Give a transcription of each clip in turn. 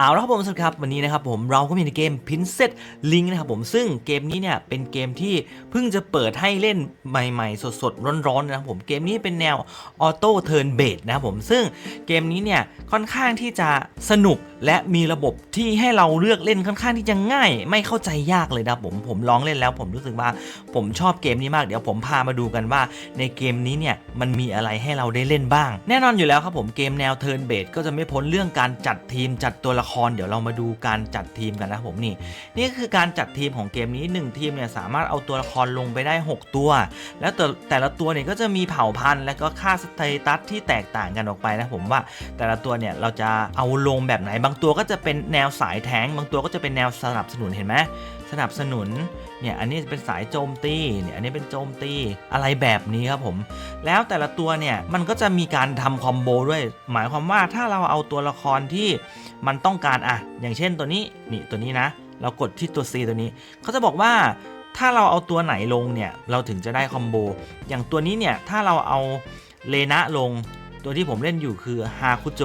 เอาละครับผมสวัสดีครับวันนี้นะครับผมเราก็มีในเกม Princess Link นะครับผมซึ่งเกมนี้เนี่ยเป็นเกมที่เพิ่งจะเปิดให้เล่นใหม่ๆ สดๆ ร้อนๆนะครับผมเกมนี้เป็นแนวออโต้เทิร์นเบสนะครับผมซึ่งเกมนี้เนี่ยค่อนข้างที่จะสนุกและมีระบบที่ให้เราเลือกเล่นค่อนข้างที่จะง่าย ไม่เข้าใจยากเลยนะครับผมผมลองเล่นแล้ว ผมรู้สึกว่าผมชอบเกมนี้มากเดี๋ยวผมพามาดูกันว่า ในเกมนี้เนี่ยมันมีอะไรให้เราได้เล่นบ้าง แน่นอนอยู่แล้วครับผมเกมแนวเทิร์นเบสก็จะไม่พ้นเรื่องการจัดทีมจัดตัวละครเดี๋ยวเรามาดูการจัดทีมกันนะผมนี่ นี่คือการจัดทีมของเกมนี้ 1 ทีมเนี่ยสามารถเอาตัวละครลงไปได้ 6 ตัว แล้วแต่แต่ละตัวเนี่ยก็จะมีเผ่าพันธุ์ และก็ค่าสเตตัสที่แตกต่างกันออกไปนะผมว่า แต่ละตัวเนี่ยเราจะเอาลงแบบไหนบางตัวก็จะเป็นแนวสายแทงบางตัวก็จะเป็นแนวสนับสนุนเห็นไหมสนับสนุน เนี่ยอันนี้เป็นสายโจมตีเนี่ยอันนี้เป็นโจมตีอะไรแบบนี้ครับผม แล้วแต่ละตัวเนี่ยมันก็จะมีการทำคอมโบด้วย หมายความว่าถ้าเราเอาตัวละครที่มันต้องการอะอย่างเช่นตัวนี้นี่ตัวนี้นะ เรากดที่ตัว C ตัวนี้เขาจะบอกว่าถ้าเราเอาตัวไหนลงเนี่ยเราถึงจะได้คอมโบอย่างตัวนี้เนี่ยถ้าเราเอาเลนะลง ตัวที่ผมเล่นอยู่คือฮาคุโจ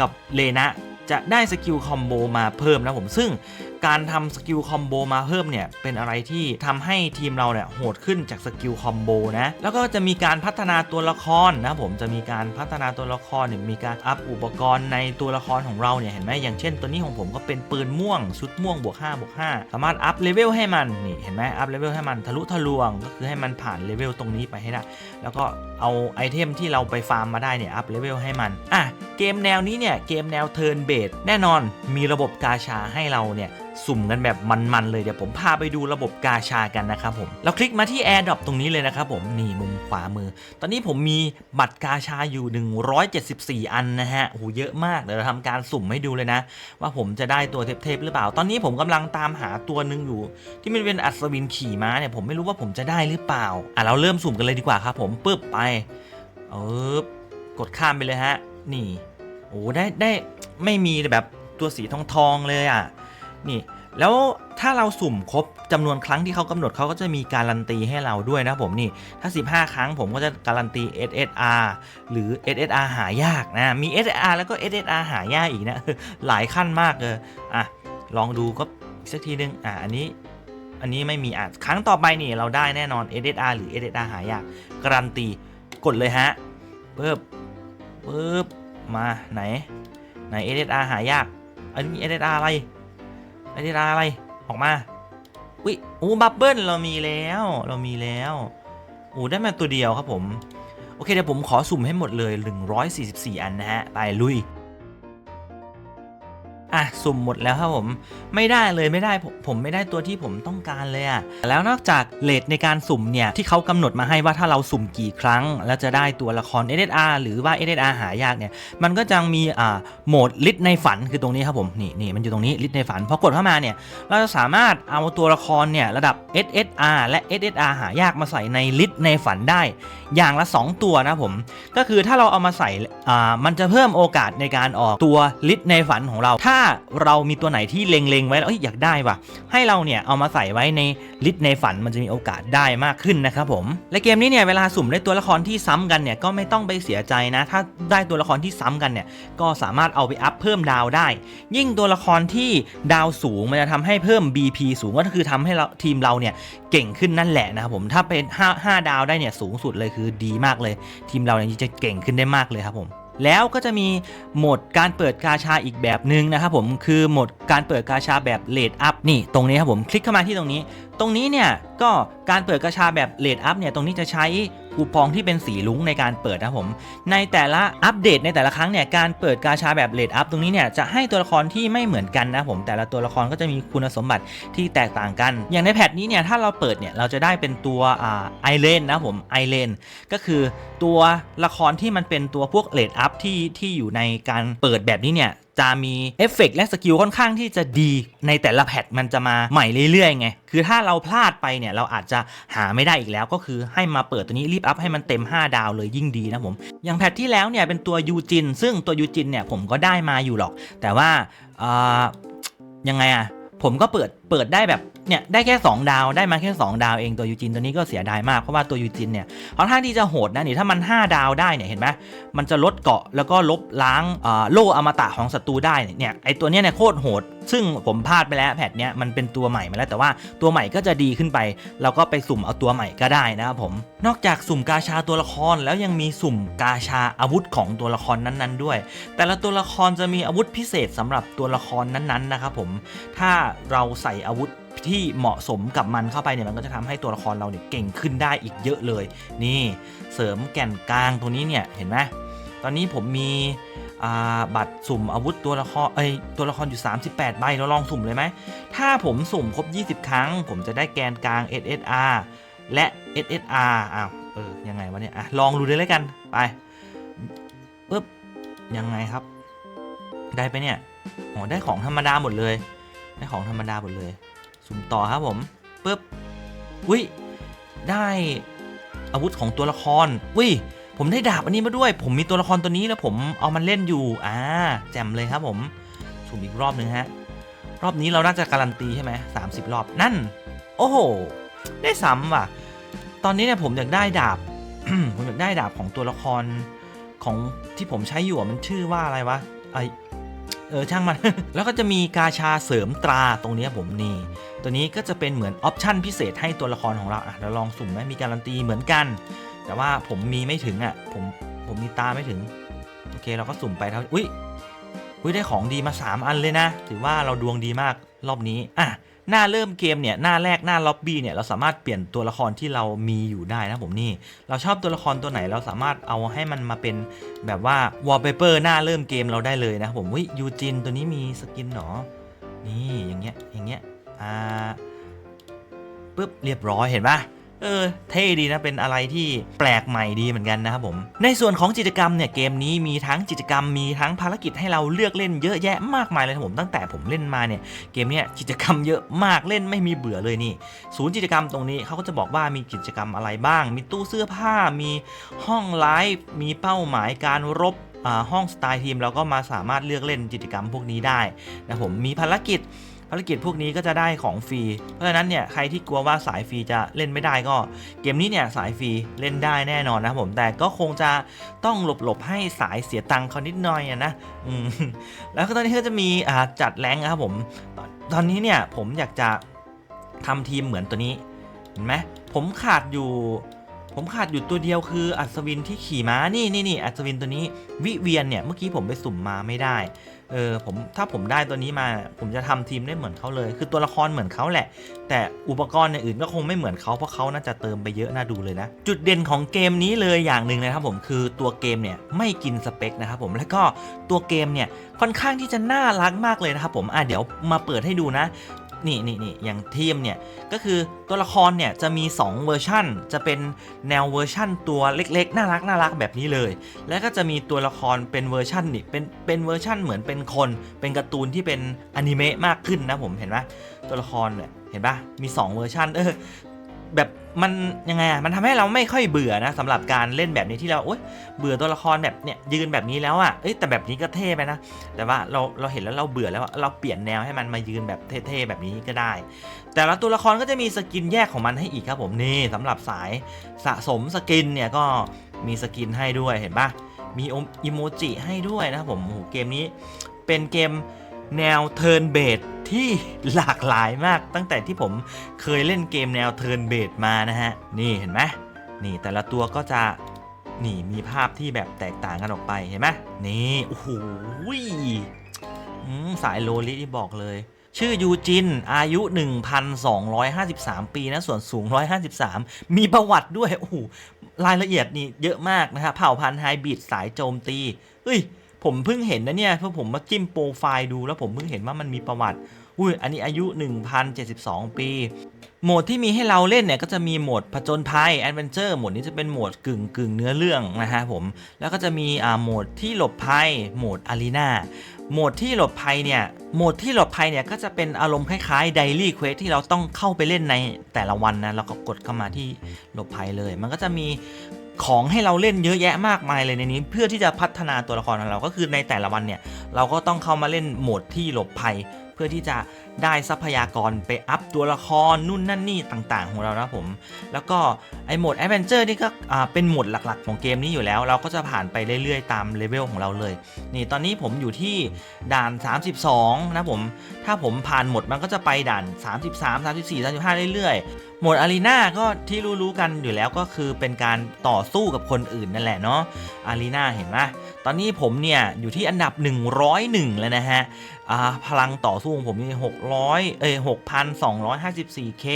กับเลนะจะได้สกิลคอมโบมาเพิ่มนะผมซึ่ง การทำสกิลคอมโบมาเพิ่มเนี่ยเป็นอะไรที่ทำให้ทีมเราเนี่ยโหดขึ้นจากสกิลคอมโบนะแล้วก็จะมีการพัฒนาตัวละครนะผมจะมีการพัฒนาตัวละครเนี่ยมีการอัพอุปกรณ์ในตัวละครของเราเนี่ยเห็นไหมอย่างเช่น ตัวนี้ของผมก็เป็นปืนม่วงชุดม่วงบวก5บวก5สามารถอัพเลเวลให้มันนี่เห็นไหมอัพเลเวลให้มันทะลุทะลวง ก็คือให้มันผ่านเลเวลตรงนี้ไปให้ได้แล้วก็เอาไอเทมที่เราไปฟาร์มมาได้เนี่ยอัพเลเวลให้มันอะ เกมแนวนี้เนี่ยเกมแนวเทิร์นเบสแน่นอนมีระบบกาชาให้เราเนี่ยสุ่มกันแบบมันๆเลยเดี๋ยวผมพาไปดูระบบกาชากันนะครับผมเราคลิกมาที่ AirDrop ตรงนี้เลยนะครับผมนี่มุมขวามือ ตอนนี้ผมมีบัตรกาชาอยู่ 174 อันนะฮะโอ้โหเยอะมากเดี๋ยวเราทำการสุ่มให้ดูเลยนะ ว่าผมจะได้ตัวเทพๆหรือเปล่า ตอนนี้ผมกำลังตามหาตัวหนึ่งอยู่ ที่มันเป็นอัศวินขี่ม้าเนี่ยผมไม่รู้ว่าผมจะได้หรือเปล่าอะเราเริ่มสุ่มกันเลยดีกว่าครับผมปึ๊บไปเออกดข้ามไปเลยฮะนี่ โอ้ได้ได้ไม่มีแบบตัวสีทองทองเลยอะ นี่แล้วถ้าเราสุ่มครบจำนวนครั้งที่เขากำหนดเขาก็จะมีการันตีให้เราด้วยนะผมนี่ถ้า 15 ครั้งผมก็จะการันตี SSR หรือ SSR หายากนะมี SSR แล้วก็ SSR หายากอีกนะหลายขั้นมากเลยอะลองดูก็สักทีนึงอะอันนี้อันนี้ไม่มีอะครั้งต่อไปนี่เราได้แน่นอน SSR หรือ SSR หายากการันตีกดเลยฮะปึ๊บปึ๊บ มาไหน ไหน SSR หายากอันนี้ SSR อะไร SSR อะไรออกมาอุ้ยโอ้บับเบิ้ลเรามีแล้วเรามีแล้วโอ้ได้มาตัวเดียวครับผม โอเคเดี๋ยวผมขอสุ่มให้หมดเลย 144 อันนะฮะ ไปลุย อะสุ่มหมดแล้วครับผม ไม่ได้เลยไม่ได้ผมผมไม่ได้ตัวที่ผมต้องการเลยอะแล้วนอกจากเลทในการสุ่มเนี่ยที่เขากำหนดมาให้ว่าถ้าเราสุ่มกี่ครั้ง แล้วจะได้ตัวละคร SSR หรือว่า SSR หายากเนี่ยมันก็จะมีอ่าโหมดลิทในฝันคือตรงนี้ครับผมนี่นี่มันอยู่ตรงนี้ลิทในฝันพอกดเข้ามาเนี่ยเราจะสามารถเอาตัวละครเนี่ยระดับ SSR และ SSR หายากมาใส่ในลิทในฝันได้ อย่างละ 2 ตัวนะผมก็คือถ้าเราเอามาใส่อ่ามันจะเพิ่มโอกาสในการออกตัวลิทในฝันของเราถ้าาเรามีตัวไหนที่เล็งๆไว้แล้วอยากได้ว่ะ ให้เราเนี่ยเอามาใส่ไว้ในลิสต์ในฝันมันจะมีโอกาสได้มากขึ้นนะครับผม และเกมนี้เนี่ยเวลาสุ่มได้ตัวละครที่ซ้ำกันเนี่ยก็ไม่ต้องไปเสียใจนะ ถ้าได้ตัวละครที่ซ้ำกันเนี่ยก็สามารถเอาไปอัพเพิ่มดาวได้ ยิ่งตัวละครที่ดาวสูงมันจะทำให้เพิ่ม BP สูงก็คือทำให้เราทีมเราเนี่ยเก่งขึ้นนั่นแหละนะครับผมถ้าเป็น 5 5 ดาวได้เนี่ยสูงสุดเลยคือดีมากเลย ทีมเราเนี่ยจะเก่งขึ้นได้มากเลยครับผม แล้วก็จะมีโหมดการเปิดกาชาอีกแบบหนึ่งนะครับผมคือโหมดการเปิดกาชาแบบเลดอัพนี่ตรงนี้ครับผมคลิกเข้ามาที่ตรงนี้ ตรงนี้เนี่ยก็การเปิดกาชาแบบเลดอัพเนี่ยตรงนี้จะใช้ คูปองที่เป็นสีลุ้งในการเปิดนะผม ในแต่ละอัปเดตในแต่ละครั้งเนี่ยการเปิดกาชาแบบเลดอัพตรงนี้เนี่ยจะให้ตัวละครที่ไม่เหมือนกันนะผมแต่ละตัวละครก็จะมีคุณสมบัติที่แตกต่างกัน อย่างในแพทนี้เนี่ยถ้าเราเปิดเนี่ยเราจะได้เป็นตัวไอเลนนะผมไอเลนก็คือตัวละครที่มันเป็นตัวพวกเลดอัพที่ที่อยู่ในการเปิดแบบนี้เนี่ย จะมีเอฟเฟกต์และสกิลค่อนข้างที่จะดีในแต่ละแพทมันจะมาใหม่เรื่อยๆไง คือถ้าเราพลาดไปเนี่ยเราอาจจะหาไม่ได้อีกแล้วก็คือให้มาเปิดตัวนี้รีบอัพให้มันเต็ม 5 ดาวเลยยิ่งดีนะผม อย่างแพทที่แล้วเนี่ยเป็นตัวยูจิน ซึ่งตัวยูจินเนี่ยผมก็ได้มาอยู่หรอก แต่ว่าอ่ายังไงอะผมก็เปิด เปิดได้แบบเนี่ยได้แค่ 2 ดาวได้มาแค่ 2 ดาวเองตัวยูจินตัวนี้ก็เสียดายมาก เพราะว่าตัวยูจินเนี่ยค่อนข้างที่จะโหดนะนี่ถ้ามัน 5 ดาวได้เนี่ยเห็นไหมมันจะลดเกาะแล้วก็ลบล้างโล่อมตะของศัตรูได้เนี่ยไอตัวเนี้ยเนี่ยโคตรโหด ซึ่งผมพลาดไปแล้วแพทเนี้ยมันเป็นตัวใหม่มาแล้ว แต่ว่าตัวใหม่ก็จะดีขึ้นไปเราก็ไปสุ่มเอาตัวใหม่ก็ได้นะครับผมนอกจากสุ่มกาชาตัวละครแล้วยังมีสุ่มกาชาอาวุธของตัวละครนั้นๆ ด้วย แต่ละตัวละครจะมีอาวุธพิเศษสำหรับตัวละครนั้นๆนะครับผมถ้าเราใส่อาวุธที่เหมาะสมกับมันเข้าไปเนี่ยมันก็จะทำให้ตัวละครเราเนี่ยเก่งขึ้นได้อีกเยอะเลย นี่เสริมแก่นกลางตัวนี้เนี่ยเห็นไหมตอนนี้ผมมีบัตรสุ่มอาวุธตัวละครเอ้ยตัวละครอยู่ 38 ใบเราลองสุ่มเลยไหม ถ้าผมสุ่มครบ 20 ครั้ง ผมจะได้แกนกลาง SSR และ SSR อ้าวเออยังไงวะเนี่ยอะลองดูเลยแล้วกันไปปึ๊บยังไงครับ ได้ไปเนี่ยอ๋อได้ของธรรมดาหมดเลย ได้ของธรรมดาหมดเลย สุ่มต่อครับผมปึ๊บอุ้ยได้อาวุธของตัวละครอุ้ยผมได้ดาบอันนี้มาด้วย ผมมีตัวละครตัวนี้แล้วผมเอามันเล่นอยู่อ่าแจ่มเลยครับผมสุ่มอีกรอบหนึ่งฮะรอบนี้เราน่าจะการันตีใช่ไหมสามสิบรอบนั่น โอ้โห ได้ซ้ำว่ะ ตอนนี้เนี่ยผมอยากได้ดาบ ผมอยากได้ดาบของตัวละครของที่ผมใช้อยู่มันชื่อว่าอะไรวะไอ เออช่างมัน แล้วก็จะมีกาชาเสริมตราตรงนี้ผมนี่ ตัวนี้ก็จะเป็นเหมือนออปชั่นพิเศษให้ตัวละครของเราอะเราลองสุ่มไหมมีการันตีเหมือนกัน แต่ว่าผมมีไม่ถึงอะผมผมมีตาไม่ถึง โอเคเราก็สุ่มไปเท่าอุ้ยอุ้ยได้ของดีมา 3 อันเลยนะ ถือว่าเราดวงดีมากรอบนี้อะ หน้าเริ่มเกมเนี่ยหน้าแรกหน้าล็อบบี้เนี่ยเราสามารถเปลี่ยนตัวละครที่เรามีอยู่ได้นะผมนี่ เราชอบตัวละครตัวไหนเราสามารถเอาให้มันมาเป็นแบบว่าวอลเปเปอร์หน้าเริ่มเกมเราได้เลยนะผมวิยูจินตัวนี้มีสกินเหรอนี่อย่างเงี้ยอย่างเงี้ยอ่าปุ๊บเรียบร้อยเห็นปะ เออเท่ดีนะเป็นอะไรที่แปลกใหม่ดีเหมือนกันนะครับผม ในส่วนของกิจกรรมเนี่ยเกมนี้มีทั้งกิจกรรมมีทั้งภารกิจให้เราเลือกเล่นเยอะแยะมากมายเลยครับผมตั้งแต่ผมเล่นมาเนี่ยเกมเนี้ยกิจกรรมเยอะมากเล่นไม่มีเบื่อเลยนี่ ศูนย์กิจกรรมตรงนี้เขาก็จะบอกว่ามีกิจกรรมอะไรบ้าง มีตู้เสื้อผ้ามีห้องไลฟ์มีเป้าหมายการรบห้องสไตล์ทีมเราก็มาสามารถเลือกเล่นกิจกรรมพวกนี้ได้นะผมมีภารกิจ ภารกิจพวกนี้ก็จะได้ของฟรี เพราะฉะนั้นเนี่ยใครที่กลัวว่าสายฟรีจะเล่นไม่ได้ก็ เกมนี้เนี่ยสายฟรีเล่นได้แน่นอนนะครับผมแต่ก็คงจะต้องหลบๆให้สายเสียตังค์เขานิดหน่อยนะแล้วก็ตอนนี้ก็จะมีจัดแรงนะครับผมตตอนนี้เนี่ยผมอยากจะทำทีมเหมือนตัวนี้เห็นไหมผมขาดอยู่ ผมขาดอยู่ตัวเดียวคืออัศวินที่ขี่ม้านี่นี่นี่อัศวินตัวนี้วิเวียนเนี่ยเมื่อกี้ผมไปสุ่มมาไม่ได้เออผมถ้าผมได้ตัวนี้มาผมจะทำทีมได้เหมือนเขาเลย คือตัวละครเหมือนเขาแหละ แต่อุปกรณ์อื่นก็คงไม่เหมือนเขาเพราะเขาน่าจะเติมไปเยอะน่าดูเลยนะ จุดเด่นของเกมนี้เลยอย่างหนึ่งนะครับผมคือตัวเกมเนี่ยไม่กินสเปคนะครับผมแล้วก็ตัวเกมเนี่ยค่อนข้างที่จะน่ารักมากเลยนะครับผมอะเดี๋ยวมาเปิดให้ดูนะ นี่นี่นี่อย่างทีมเนี่ย ก็คือตัวละครเนี่ย จะมี 2 เวอร์ชั่น จะเป็นแนวเวอร์ชั่นตัวเล็กๆ น่ารักน่ารักแบบนี้เลย แล้วก็จะมีตัวละครเป็นเวอร์ชั่นนี่เป็นเป็นเวอร์ชั่นเหมือนเป็นคน เป็นการ์ตูนที่เป็นอนิเมะมากขึ้นนะผมเห็นไหมตัวละครเนี่ยเห็นปะมี 2 เวอร์ชันเออ แบบมันยังไงอะมันทำให้เราไม่ค่อยเบื่อนะสำหรับการเล่นแบบนี้ที่เราโอ๊ยเบื่อตัวละครแบบเนี่ยยืนแบบนี้แล้วอะเอ้ยแต่แบบนี้ก็เท่ไปนะ แต่ว่าเราเราเห็นแล้วเราเบื่อแล้วเราเปลี่ยนแนวให้มันมายืนแบบเท่ๆแบบนี้ก็ได้ แต่ละตัวละครก็จะมีสกินแยกของมันให้อีกครับผมนี่สำหรับสายสะสมสกินเนี่ยก็มีสกินให้ด้วยเห็นปะมีอิโมจิให้ด้วยนะครับผมโหเกมนี้เป็นเกม แนวเทิร์นเบดที่หลากหลายมากตั้งแต่ที่ผมเคยเล่นเกมแนวเทิร์นเบดมานะฮะ นี่เห็นไหมนี่แต่ละตัวก็จะนี่มีภาพที่แบบแตกต่างกันออกไปเห็นไหมนี่โอ้โหสายโลลิที่บอกเลย ชื่อยูจิน อายุ 1,253 ปีนะ ส่วนสูง 153 มีประวัติด้วย โอ้โหรายละเอียดนี่เยอะมากนะครับเผ่าพันธุ์ไฮบริดสายโจมตี เฮ้ย ผมเพิ่งเห็นนะเนี่ยเพราะผมมาจิ้มโปรไฟล์ดูแล้วผมเพิ่งเห็นว่ามันมีประวัติอุ้ยอันนี้อายุ 1,072 ปี โหมดที่มีให้เราเล่นเนี่ยก็จะมีโหมดผจญภัยแอดเวนเจอร์โหมดนี้จะเป็นโหมดกึ่งกึ่งเนื้อเรื่องนะฮะผม แล้วก็จะมีอ่าโหมดที่หลบภัยโหมดอารีนาโหมดที่หลบภัยเนี่ย โหมดที่หลบภัยเนี่ยก็จะเป็นอารมณ์คล้ายๆไดรี่เควสที่เราต้องเข้าไปเล่นในแต่ละวันนะแล้วก็กดเข้ามาที่หลบภัยเลย มันก็จะมี ของให้เราเล่นเยอะแยะมากมายเลยในนี้ เพื่อที่จะพัฒนาตัวละครของเราก็คือในแต่ละวันเนี่ยเราก็ต้องเข้ามาเล่นโหมดที่หลบภัย เพื่อที่จะ ได้ทรัพยากรไปอัพตัวละครนู่นนั่นนี่ต่างๆ ของเรานะผม แล้วก็ไอโหมดแอดเวนเจอร์นี่ก็เป็นโหมดหลักๆ ของเกมนี้อยู่แล้ว เราก็จะผ่านไปเรื่อยๆ ตามเลเวลของเราเลย นี่ตอนนี้ผมอยู่ที่ด่าน 32 นะผม ถ้าผมผ่านหมดมันก็จะไปด่าน 33 34 35 เรื่อยๆ โหมดอารีนาก็ที่รู้ๆกันอยู่แล้วก็คือเป็นการต่อสู้กับคนอื่นนั่นแหละเนาะอารีนาเห็นไหมตอนนี้ผมเนี่ยอยู่ที่อันดับ 101 แล้วนะฮะพลังต่อสู้ของผมนี่600 เอ้ย 6,254k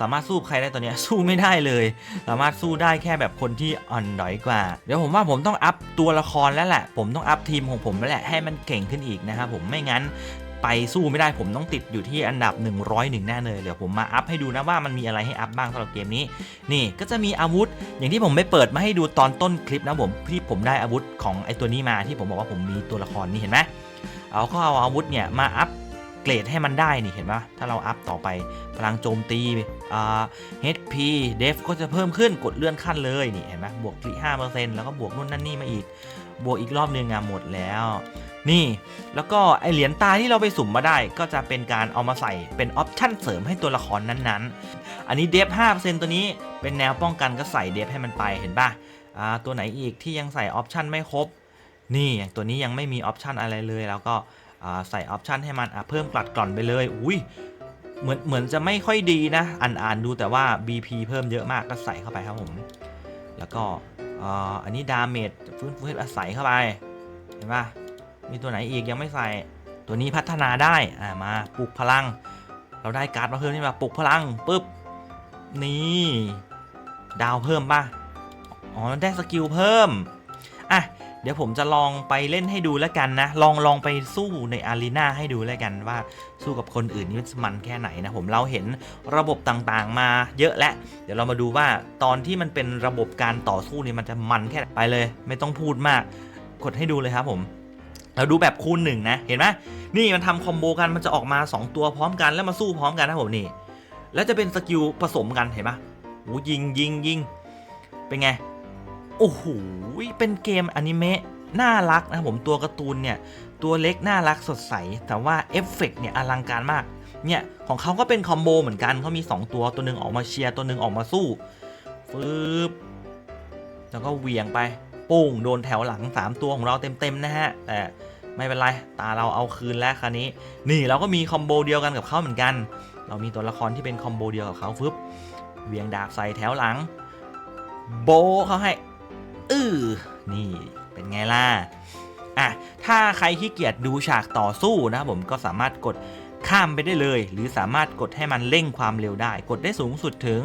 สามารถสู้ใครได้ตอนเนี้ยสู้ไม่ได้เลย สามารถสู้ได้แค่แบบคนที่อ่อนด้อยกว่า เดี๋ยวผมว่าผมต้องอัพตัวละครแล้วแหละ ผมต้องอัพทีมของผมแล้วแหละให้มันเก่งขึ้นอีกนะครับผมไม่งั้นไปสู้ไม่ได้ผมต้องติดอยู่ที่อันดับ 101แน่เลยเดี๋ยวผมมาอัพให้ดูนะว่ามันมีอะไรให้อัพบ้างสำหรับเกมนี้ นี่ก็จะมีอาวุธ อย่างที่ผมไม่เปิดมาให้ดูตอนต้นคลิปนะผมที่ผมได้อาวุธของไอตัวนี้มาที่ผมบอกว่าผมมีตัวละครนี่เห็นไหมเราก็เอาอาวุธเนี่ยมาอัพ กรดให้มันได้นี่เห็นปะถ้าเราอัพต่อไปพลังโจมตีอ่า HP Def ก็จะเพิ่มขึ้นกดเลื่อนขั้นเลยนี่เห็นไหมบวกที่5%แล้วก็บวกนู่นนั่นนี่มาอีก บวกอีกรอบนึงอะหมดแล้ว นี่แล้วก็ไอเหรียญตาที่เราไปสุ่มมาได้ ก็จะเป็นการเอามาใส่เป็นออปชั่นเสริมให้ตัวละครนั้นๆ อันนี้เดฟ5%ตัวนี้เป็นแนวป้องกันก็ใส่เดฟให้มันไปเห็นปะอ่าตัวไหนอีกที่ยังใส่ออปชั่นไม่ครบนี่อย่างตัวนี้ยังไม่มีออปชันอะไรเลย แล้วก็ ใส่ออปชันให้มันเพิ่มกลัดกล่อนไปเลยอุ้ยเหมือนเหมือนจะไม่ค่อยดีนะอ่านอ่านดูแต่ว่า BP เพิ่มเยอะมากก็ใส่เข้าไปครับผม แล้วก็อันนี้ดาเมจฟื้นฟูให้ใส่เข้าไป เห็นปะมีตัวไหนอีกยังไม่ใส่ตัวนี้พัฒนาได้อ่ามาปลุกพลัง เราได้การ์ดมาเพิ่มนี่มาปลุกพลังปุ๊บนี่ดาวเพิ่มป่ะอ๋อได้สกิลเพิ่มอะ เดี๋ยวผมจะลองไปเล่นให้ดูแล้วกันนะ ลองลองไปสู้ในอารีนาให้ดูแล้วกันว่าสู้กับคนอื่นนี่มันแค่ไหนนะผมเราเห็นระบบต่างๆมาเยอะแล้วเดี๋ยวเรามาดูว่าตอนที่มันเป็นระบบการต่อสู้นี่มันจะมันแค่ไปเลย ไม่ต้องพูดมากกดให้ดูเลยครับผมเราดูแบบคูณหนึ่งนะเห็นไหมนี่มันทำคอมโบกันมันจะออกมา 2 ตัวพร้อมกันแล้วมาสู้พร้อมกันนะผมนี่แล้วจะเป็นสกิลผสมกันเห็นปะโอ้ยิงยิงยิงเป็นไง โอ้โหเป็นเกมอนิเมะน่ารักนะผมตัวการ์ตูนเนี่ย ตัวเล็กน่ารักสดใส แต่ว่าเอฟเฟกต์เนี่ยอลังการมาก เนี่ยของเขาก็เป็นคอมโบเหมือนกันเขามี 2 ตัวตัวหนึ่งออกมาเชียร์ตัวหนึ่งออกมาสู้ฟืบแล้วก็เวียงไปปุ้งโดนแถวหลัง 3 ตัวของเราเต็มๆนะฮะ แต่ไม่เป็นไร ตาเราเอาคืนแล้วคราวนี้ นี่เราก็มีคอมโบเดียวกันกับเขาเหมือนกัน เรามีตัวละครที่เป็นคอมโบเดียวกับเขาฟึบเวียงดาบใส่แถวหลัง โบเขาให้ อือนี่เป็นไงล่ะอะถ้าใครขี้เกียจดูฉากต่อสู้นะผมก็สามารถกดข้ามไปได้เลย หรือสามารถกดให้มันเร่งความเร็วได้ กดได้สูงสุดถึง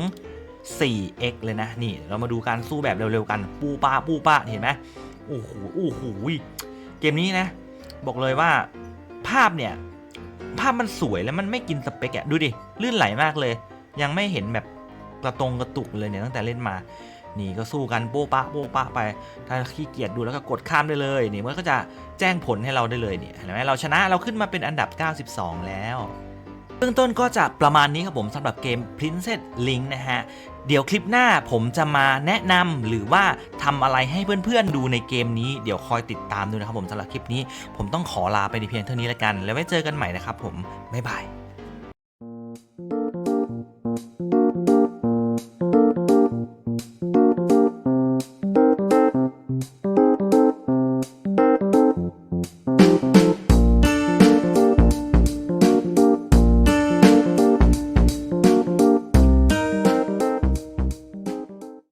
4x เลยนะ นี่ เรามาดูการสู้แบบเร็วๆกัน ปูป้าปูป้าเห็นไหมโอ้โหโอ้โหเกมนี้นะ บอกเลยว่าภาพเนี่ย ภาพมันสวยแล้วมันไม่กินสเปคอะดูดิ ลื่นไหลมากเลย ยังไม่เห็นแบบกระตรงกระตุกเลยเนี่ยตั้งแต่เล่นมา นี่ก็สู้กันโป๊ะปะโป๊ะปะไป ถ้าขี้เกียจดูแล้วก็กดข้ามได้เลยนี่มันก็จะแจ้งผลให้เราได้เลยเนี่ยเห็นไหมเราชนะเราขึ้นมาเป็นอันดับ 92 แล้วเบื้องต้นก็จะประมาณนี้ครับผมสำหรับเกม Princess Link นะฮะ เดี๋ยวคลิปหน้าผมจะมาแนะนำหรือว่าทำอะไรให้เพื่อนๆดูในเกมนี้ เดี๋ยวคอยติดตามดูนะครับผมสำหรับคลิปนี้ ผมต้องขอลาไปในเพียงเท่านี้แล้วกัน แล้วไว้เจอกันใหม่นะครับผม บ๊ายบาย